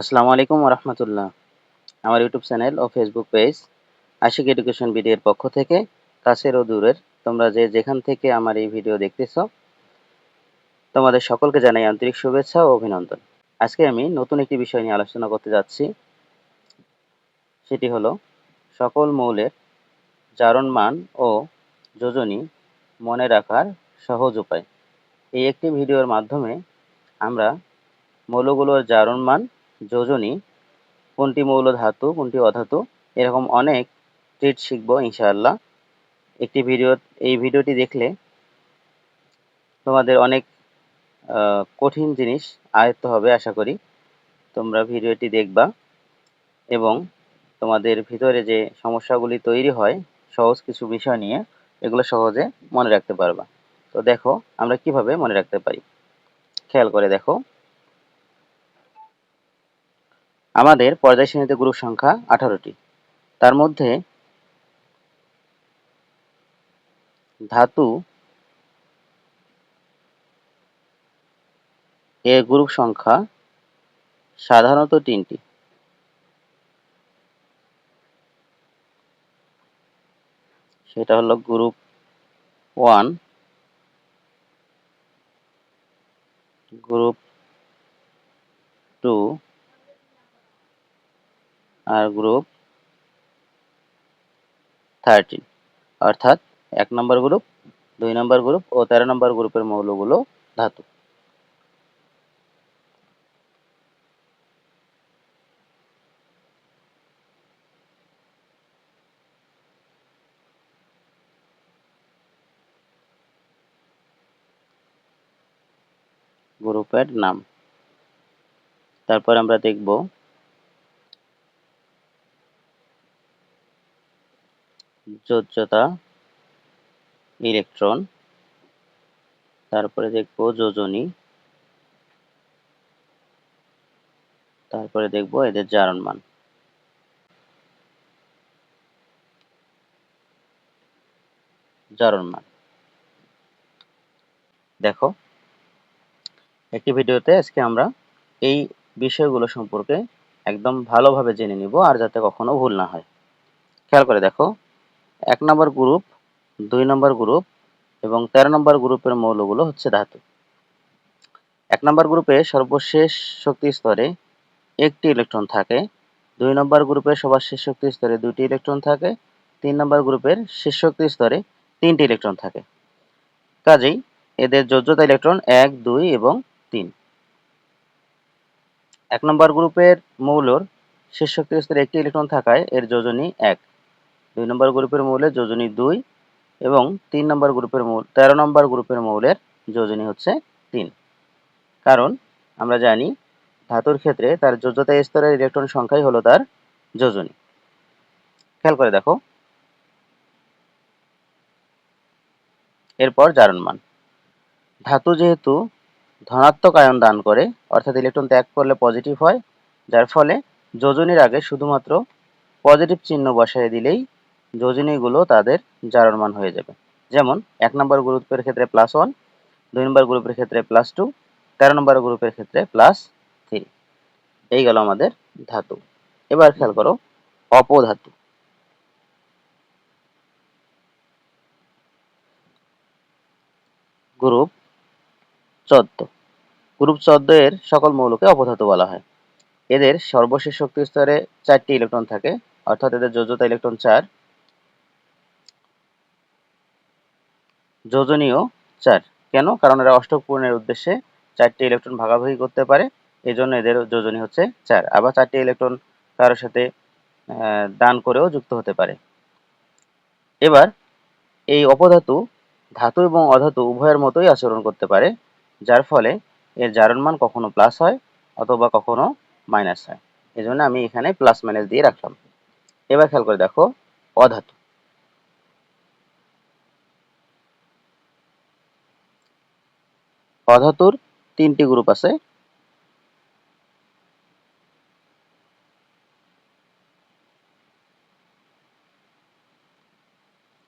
আসসালামু আলাইকুম রহমতুল্লাহ আমার ইউটিউব চ্যানেল ও ফেসবুক পেজ আশিক এডুকেশন বিডির পক্ষ থেকে, কাছের ও দূরের, তোমরা যে যেখান থেকে আমার এই ভিডিও দেখতেছ, তোমাদের সকলকে জানাই আন্তরিক শুভেচ্ছা ও অভিনন্দন। আজকে আমি নতুন একটি বিষয় নিয়ে আলোচনা করতে যাচ্ছি। সেটি হলো, সকল মৌলের জারণ মান ও যোজনী মনে রাখার সহজ উপায়। এই একটি ভিডিওর মাধ্যমে আমরা মৌলগুলোর জারণ মান যোজনী, কোনটি মৌল ধাতু, কোনটি অধাতু, এরকম অনেক ট্রিট শিখব ইনশাআল্লাহ। একটি ভিডিও, এই ভিডিওটি দেখলে তোমাদের অনেক কঠিন জিনিস আয়ত্ত হবে আশা করি। তোমরা ভিডিওটি দেখবা এবং তোমাদের ভিতরে যে সমস্যাগুলি তৈরি হয়, সহজ কিছু বিষয় নিয়ে, এগুলো সহজে মনে রাখতে পারবা। তো দেখো আমরা কীভাবে মনে রাখতে পারি। খেয়াল করে দেখো। আমাদের পর্যায় শ্রেণীতে গ্রুপ সংখ্যা আঠারোটি। তার মধ্যে ধাতু এ গ্রুপ সংখ্যা সাধারণত তিনটি। সেটা হলো গ্রুপ ওয়ান, গ্রুপ টু আর গ্রুপ থার্টিন অর্থাৎ এক নম্বর গ্রুপ দুই নম্বর গ্রুপ ও তেরো নম্বর গ্রুপের মৌলগুলো ধাতু। গ্রুপের নাম। তারপর আমরা দেখব যোজ্যতা, ইলেকট্রন, তারপরে দেখব যোজনী, তারপরে দেখব এদের জারণ মান। জারণ মান। দেখো, একটি ভিডিওতে আজকে আমরা এই বিষয়গুলো সম্পর্কে একদম ভালোভাবে জেনে নিব আর যাতে কখনো ভুল না হয়। খেয়াল করে দেখো এক নম্বর গ্রুপ, দুই নম্বর গ্রুপ এবং তেরো নম্বর গ্রুপের মৌলগুলো হচ্ছে ধাতু। এক নম্বর গ্রুপে সর্বশেষ শক্তি স্তরে একটি ইলেকট্রন থাকে, দুই নম্বর গ্রুপের সবার শেষ শক্তি স্তরে দুটি ইলেকট্রন থাকে, তিন নম্বর গ্রুপের শেষ শক্তি স্তরে তিনটি ইলেকট্রন থাকে। কাজেই এদের যোজ্যতা ইলেকট্রন এক, দুই এবং তিন। এক নম্বর গ্রুপের মৌলর শেষ শক্তি স্তরে একটি ইলেকট্রন থাকায় এর যোজনী এক। দুই নম্বর গ্রুপের মৌলের যোজনী দুই এবং তিন নম্বর গ্রুপের মৌল, তেরো নম্বর গ্রুপের মৌলের যোজনী হচ্ছে তিন। কারণ আমরা জানি ধাতুর ক্ষেত্রে তার যোজ্যতা স্তরের ইলেকট্রন সংখ্যাই হলো তার যোজনী। খেয়াল করে দেখো। এরপর জারণ মান। ধাতু যেহেতু ধনাত্মক আয়ন দান করে, অর্থাৎ ইলেকট্রন ত্যাগ করলে পজিটিভ হয়, যার ফলে যোজনীর আগে শুধুমাত্র পজিটিভ চিহ্ন বসাই দিলেই যোজনীগুলো তাদের জারণ মান হয়ে যাবে। যেমন, এক নম্বর গ্রুপের ক্ষেত্রে প্লাস ওয়ান দুই নম্বর গ্রুপের ক্ষেত্রে প্লাস টু তেরো নম্বর গ্রুপের ক্ষেত্রে প্লাস থ্রি এই গেল আমাদের ধাতু। এবার খেয়াল করো, অপধাতু। গ্রুপ চোদ্দ। গ্রুপ চোদ্দ এর সকল মৌলকে অপধাতু বলা হয়। এদের সর্বশেষ শক্তি স্তরে চারটি ইলেকট্রন থাকে, অর্থাৎ এদের যোজ্যতা ইলেকট্রন চার যোজনীয় চার। কেন? কারণ এরা অষ্টক পূরণের উদ্দেশ্যে চারটি ইলেকট্রন ভাগাভাগি করতে পারে এই জন্য এদের যোজনী হচ্ছে চার। আবার চারটি ইলেকট্রন কারোর সাথে দান করেও যুক্ত হতে পারে। এবার এই অপধাতু ধাতু এবং অধাতু উভয়ের মতোই আচরণ করতে পারে, যার ফলে এর জারণ মান কখনো প্লাস হয় অথবা কখনো মাইনাস হয়। এই আমি এখানে প্লাস মাইনাস দিয়ে রাখলাম। এবার খেয়াল করে দেখো, অধাতু। অধাতুর তিনটি গ্রুপ আছে।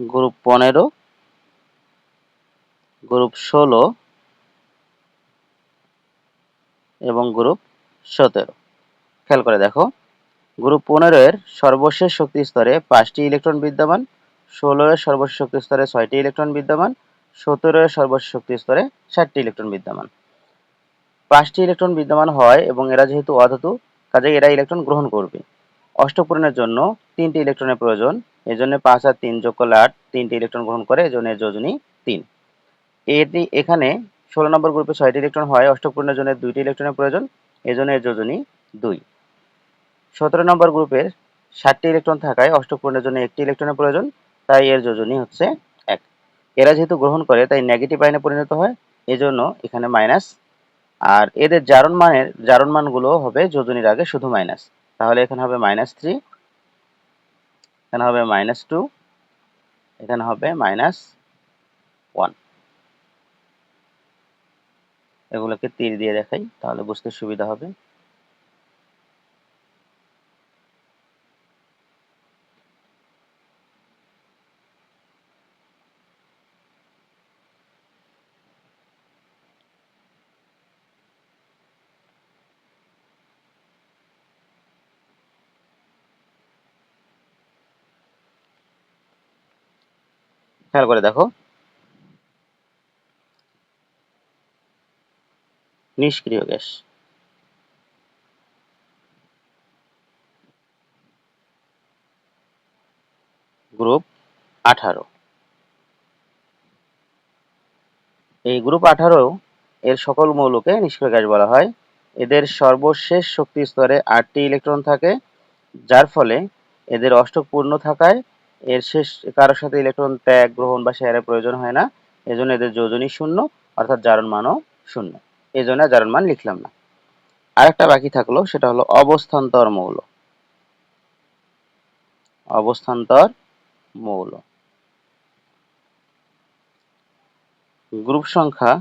গ্রুপ পনেরো, গ্রুপ ষোলো এবং গ্রুপ সতেরো। খেয়াল করে দেখো, গ্রুপ পনেরো এর সর্বশেষ শক্তি স্তরে পাঁচটি ইলেকট্রন বিদ্যমান, ষোলো এর সর্বশেষ শক্তি স্তরে ছয়টি ইলেকট্রন বিদ্যমান সতেরো সর্বশেষ শক্তি স্তরে ষাটটি ইলেকট্রন বিদ্যমান। পাঁচটি ইলেকট্রন বিদ্যমান হয় এবং এরা যেহেতু অধাতু কাজে এরা ইলেকট্রন গ্রহণ করবে। অষ্টপূরণের জন্য তিনটি ইলেকট্রনের প্রয়োজন এই জন্য পাঁচ আর তিন যোগ করলে আট, তিনটি ইলেকট্রন গ্রহণ করে এই জন্য এর যোজনী তিন। এটি এখানে ষোলো নম্বর গ্রুপে ছয়টি ইলেকট্রন হয়, অষ্টপূর্ণের জন্য দুইটি ইলেকট্রনের প্রয়োজন এই জন্য এর যোজনী দুই। সতেরো নম্বর গ্রুপের ষাটটি ইলেকট্রন থাকায় অষ্টপূর্ণের জন্য একটি ইলেকট্রনের প্রয়োজন, তাই এর যোজনী হচ্ছে এরা যেহেতু গ্রহণ করে, তাই নেগেটিভ আইনে পরিণত হয়, এজন্য এখানে মাইনাস আর এদের জারণ মানের, জারণ মানগুলো হবে যোজনীর আগে শুধু মাইনাস তাহলে এখানে হবে মাইনাস থ্রি এখানে হবে মাইনাস টু এখানে হবে মাইনাস ওয়ান এগুলোকে তীর দিয়ে দেখাই, তাহলে বুঝতে সুবিধা হবে। খেয়াল করে দেখো। নিষ্ক্রিয় গ্যাস। গ্রুপ আঠারো। এই গ্রুপ আঠারো এর সকল মৌলকে নিষ্ক্রিয় গ্যাস বলা হয়। এদের সর্বশেষ শক্তি স্তরে আটটি ইলেকট্রন থাকে, যার ফলে এদের অষ্টক পূর্ণ থাকায় এর শেষ কারোর সাথে ইলেকট্রন ত্যাগ, গ্রহণ বা শেয়ারের প্রয়োজন হয় না। এজন্য এদের যোজনী শূন্য, অর্থাৎ জারণ মানও শূন্য। এই জন্য জারণ মান লিখলাম না। আরেকটা বাকি থাকল, সেটা হলো অবস্থান্তর মৌল। অবস্থান্তর মৌল। গ্রুপ সংখ্যা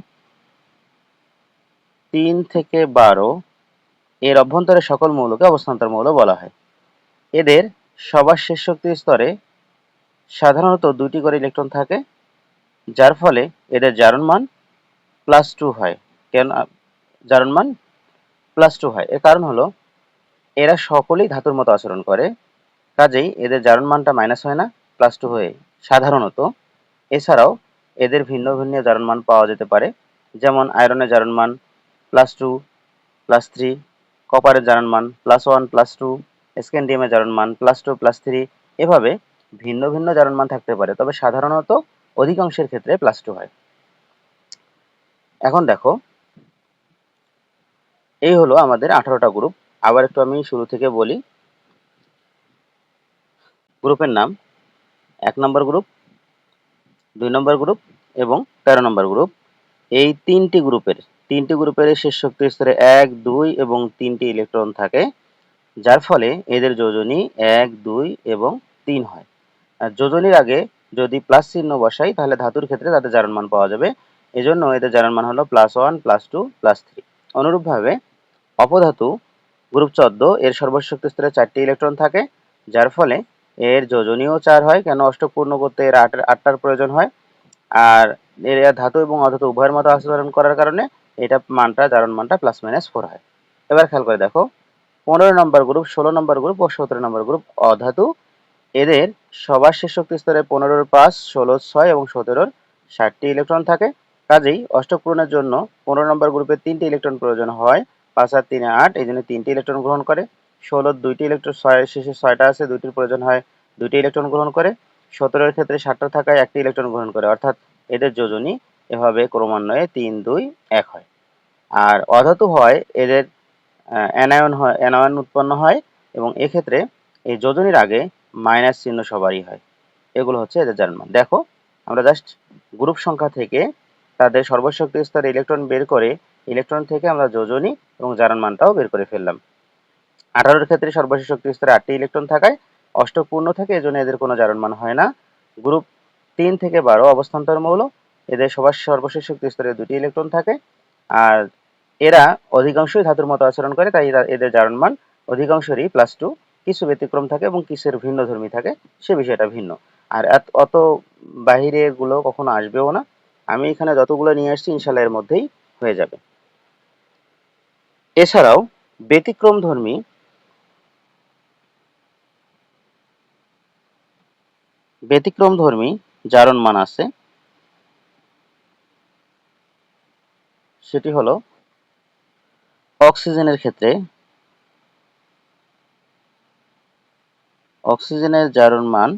তিন থেকে বারো, এর অভ্যন্তরে সকল মৌলকে অবস্থান্তর মৌল বলা হয়। এদের সবার শেষ শক্তি স্তরে সাধারণত দুটি করে ইলেকট্রন থাকে, যার ফলে এদের জারণ মান প্লাস টু হয়। কেন, জারণ মান প্লাস টু হয়? এর কারণ হলো, এরা সকলেই ধাতুর মতো আচরণ করে, কাজেই এদের জারণ মানটা মাইনাস হয় না প্লাস টু হয়ে সাধারণত, এছাড়াও এদের ভিন্ন ভিন্ন জারণ মান পাওয়া যেতে পারে, যেমন আয়রনের জারণ মান প্লাস টু প্লাস থ্রি কপারের জারণ মান প্লাস ওয়ান প্লাস টু স্ক্যান্ডিয়ামের জারণ মান প্লাস টু প্লাস থ্রি এভাবে ভিন্ন ভিন্ন জারণ মান থাকতে পারে, তবে সাধারণত অধিকাংশের ক্ষেত্রে প্লাস টু হয়। এখন দেখো, এই হলো আমাদের আঠারোটা গ্রুপ আবার একটু আমি শুরু থেকে বলি গ্রুপের নাম, এক নম্বর গ্রুপ দুই নম্বর গ্রুপ এবং তেরো নম্বর গ্রুপ এই তিনটি গ্রুপের তিনটি গ্রুপের শেষ শক্তি স্তরে এক, দুই এবং তিনটি ইলেকট্রন থাকে, যার ফলে এদের যোজনী এক, দুই এবং তিন হয়। যোজনীর আগে যদি প্লাস চিহ্ন বসাই, তাহলে ধাতুর ক্ষেত্রে তাদের জারণ মান পাওয়া যাবে। এজন্য এদের জারণ মান হলো plus one plus two plus three অনুরূপভাবে অপধাতু গ্রুপ চোদ্দ, এর সর্বশেষ শক্তি স্তরে চারটি ইলেকট্রন থাকে, যার ফলে এর যোজনীয় চার হয়, কেন অষ্টক পূর্ণ করতে এর আট, আটটার প্রয়োজন হয়। আর এর ধাতু এবং অধাতু উভয়ের মতো আচরণ করার কারণে এটা মানটা জারণ মানটা প্লাস মাইনাস ফোর হয়। এবার খেয়াল করে দেখো, পনেরো নম্বর গ্রুপ, ষোলো নম্বর গ্রুপ ও সতেরো নম্বর গ্রুপ অধাতু এদের সবার শেষ শক্তি স্তরে পনেরোর পাঁচ, ষোলো, ছয় এবং সতেরোর ষাটটি ইলেকট্রন থাকে। কাজেই অষ্টক পূরণের জন্য পনেরো নম্বর গ্রুপে তিনটি ইলেকট্রন প্রয়োজন হয়। পাঁচ আর তিনে আট, এই জন্য তিনটি ইলেকট্রন গ্রহণ করে। ষোলোর দুইটি ইলেকট্রন, ছয়, শেষে ছয়টা আছে, দুইটির প্রয়োজন হয়, দুইটি ইলেকট্রন গ্রহণ করে। সতেরোর ক্ষেত্রে ষাটটা থাকায় একটি ইলেকট্রন গ্রহণ করে, অর্থাৎ এদের যোজনী এভাবে ক্রমান্বয়ে তিন, দুই, এক হয়। আর অধাতু হয় এদের অ্যানায়ন হয়, অ্যানায়ন উৎপন্ন হয় এবং এক্ষেত্রে এই যোজনীর আগে মাইনাস চিহ্ন সবারই হয়। এগুলো হচ্ছে এদের জার্মান দেখো, আমরা জাস্ট গ্রুপ সংখ্যা থেকে তাদের সর্বশক্তি স্তরে ইলেকট্রন বের করে ইলেকট্রন থেকে আমরা যোজনী এবং জারণ মানটাও বের করে ফেললাম। আঠারোর ক্ষেত্রে সর্বশেষ শক্তি স্তরে আটটি ইলেকট্রন থাকায় অষ্টক পূর্ণ থাকে এজন্য এদের কোনো জারণ মান হয় না। গ্রুপ তিন থেকে বারো অবস্থান্তর মৌল, এদের সবার সর্বশেষ শক্তি স্তরে দুটি ইলেকট্রন থাকে আর এরা অধিকাংশই ধাতুর মতো আচরণ করে, তাই এদের জারণ মান অধিকাংশেরই প্লাস টু কিছু ব্যতিক্রম থাকে এবং কিসের ভিন্ন ধর্মী থাকে, সে বিষয়টা ভিন্ন। আর অত বাহিরে এগুলো কখনো আসবেও না। আমি এখানে যতগুলো নিয়ে আসছি, ইনশাল্লাহ এর মধ্যেই হয়ে যাবে। এছাড়াও, ব্যতিক্রম ধর্মী ব্যতিক্রম ধর্মী জারণ মান আছে। সেটি হলো, অক্সিজেনের ক্ষেত্রে অক্সিজেনের জারণ মান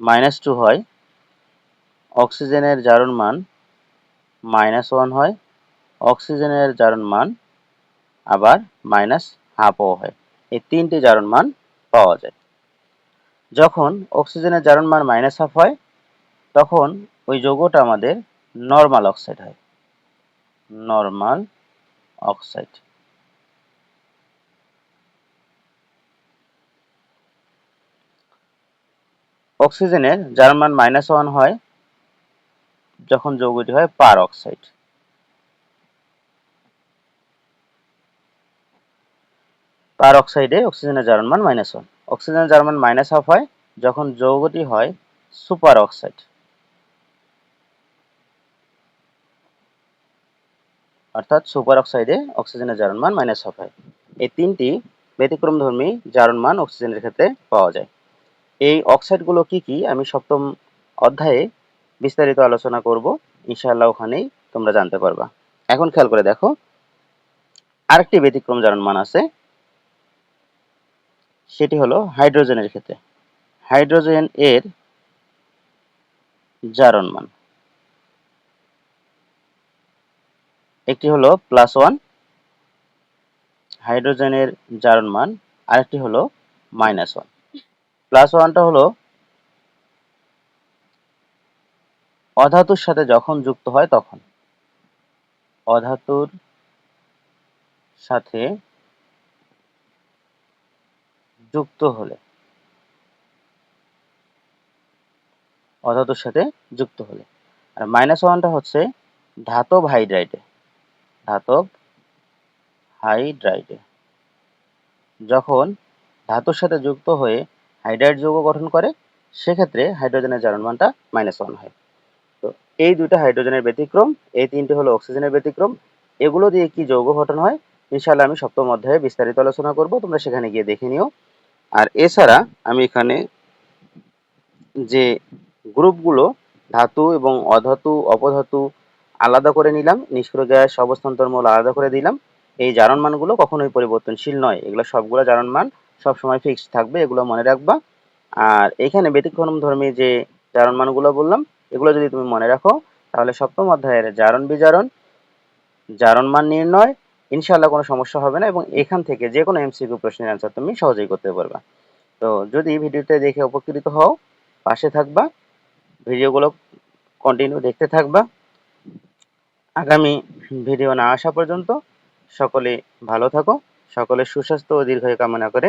মাইনাস টু হয়, অক্সিজেনের জারণ মান মাইনাস ওয়ান হয়, অক্সিজেনের জারণ মান আবার মাইনাস হাফও হয়। এই তিনটি জারণ মান পাওয়া যায়। যখন অক্সিজেনের জারণ মান মাইনাস হাফ হয়, তখন ওই যৌগটা আমাদের নর্মাল অক্সাইড হয়। নর্মাল অক্সাইড অক্সিজেনের যার মান মাইনাস ওয়ান হয়, যখন যৌগটি হয় পার অক্সাইড। পার অক্সাইডে অক্সিজেনের জারণ মান মাইনাস ওয়ান অক্সিজেনের জারণ মান মাইনাস হাফ হয়, যখন যৌগটি হয় সুপার অক্সাইড অর্থাৎ সুপার অক্সাইডে অক্সিজেনের জারণ মান মাইনাস হাফ হয়। এই তিনটি ব্যতিক্রমধর্মী জারণ মান অক্সিজেনের ক্ষেত্রে পাওয়া যায়। এই অক্সাইডগুলো কি কি? আমি সপ্তম অধ্যায়ে বিস্তারিত আলোচনা করব। ইনশাআল্লাহ ওখানেই তোমরা জানতে পারবা। এখন খেয়াল করে দেখো। আরেকটি ব্যতিক্রম জারণ মান আছে। সেটি হলো হাইড্রোজেনের ক্ষেত্রে। হাইড্রোজেন এর জারণ মান একটি হলো প্লাস ওয়ান হাইড্রোজেনের জারণ মান আরেকটি হলো মাইনাস ওয়ান প্লাস ওয়ানটা হলো অধাতুর সাথে যখন যুক্ত হয় তখন। অধাতুর সাথে যুক্ত হলে। অধাতুর সাথে যুক্ত হলে। আর মাইনাস ওয়ানটা হচ্ছে ধাতব হাইড্রাইডে। ধাতব হাইড্রাইডে। যখন ধাতুর সাথে যুক্ত হয়ে হাইড্রাইড যৌগ গঠন করে, সেক্ষেত্রে হাইড্রোজেনের জারণ মানটা মাইনাস ওয়ান হয়। তো এই দুইটা হাইড্রোজেনের ব্যতিক্রম, এই তিনটি হলো অক্সিজেনের ব্যতিক্রম। এগুলো দিয়ে কি যৌগ গঠন হয়? ইনশাআল্লাহ আমি সপ্তম অধ্যায়ে বিস্তারিত আলোচনা করব, তোমরা সেখানে গিয়ে দেখে নিও। আর এছাড়া আমি এখানে যে গ্রুপগুলো ধাতু এবং অধাতু, অপধাতু আলাদা করে নিলাম, নিষ্ক্রিয় গ্যাস, অবস্থান্তর মূল আলাদা করে দিলাম, এই জারণ মানগুলো কখনোই পরিবর্তনশীল নয়। এগুলো সবগুলো জারণ মান সবসময় ফিক্সড থাকবে, এগুলো মনে রাখবা। আর এখানে ব্যতিক্রম ধর্মী যে জারণ মানগুলো বললাম, এগুলো যদি তুমি মনে রাখো, তাহলে সপ্তম অধ্যায়ের জারণ বিজারণ, জারণ মান নির্ণয়, ইনশাআল্লাহ কোনো সমস্যা হবে না এবং এখান থেকে যে কোনো এমসিকিউ প্রশ্নের অ্যান্সার তুমি সহজেই করতে পারবা। তো যদি ভিডিওটা দেখে উপকৃত হও, পাশে থাকবা, ভিডিওগুলো কন্টিনিউ দেখতে থাকবা। আগামী ভিডিও না আসা পর্যন্ত সকলে ভালো থাকো সকলের সুস্বাস্থ্য ও দীর্ঘায়ু কামনা করে